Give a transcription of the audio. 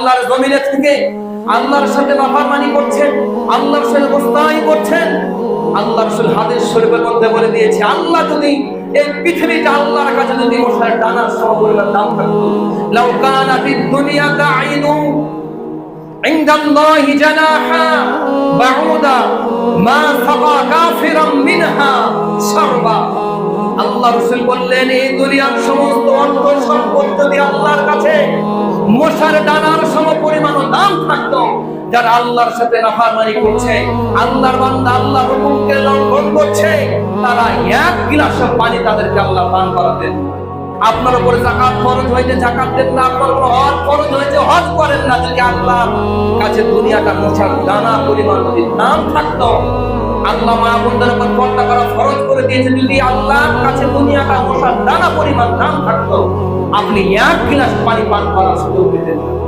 আল্লাহর জমিনে থেকে আল্লাহর সাথে নাফরমানি করছেন আল্লাহর সাথে গোস্তানি করছেন আল্লাহ রাসূল হাদিস শরীফের মধ্যে বলে দিয়েছে আল্লাহ যদি এই পৃথিবীটা আল্লাহর কাছে যদি মশার ডানার সমপরিমাণ দাম থাকতো লাউ কানা ফিদ দুনিয়া তাইনু عند الله جناحا بعودا ما سقى كافرا منها شربا আল্লাহ রসুল বললেন এই দুনিয়ার সমস্ত অর্থ সম্পদ যদি আল্লাহর কাছে মশার ডানার সম পরিমাণ দাম থাকতো। যারা আল্লাহর সাথে নাফরমানি করছে, আল্লাহর বান্দা আল্লাহর হুকুমকে লঙ্ঘন করছে, তারা এক গিলাস পানি তাদেরকে আল্লাহ পান করাতেন আপনার উপরে জাকাত ফরজ হয়েছে জাকাত দেন না, আপনার উপর হজ ফরজ হয়েছে হজ করেন না। যদি আল্লাহর কাছে দুনিয়াটা মোছার দানা পরিমাণ যদি দাম থাকতো, আল্লাহ মা বোনদের উপর পর্দা করা ফরজ করে দিয়েছে। যদি আল্লাহর কাছে দুনিয়াটা মোছার দানা পরিমাণ দাম থাকতো আপনি এক গিলাস পানি পান করার সুযোগ পেতেন না।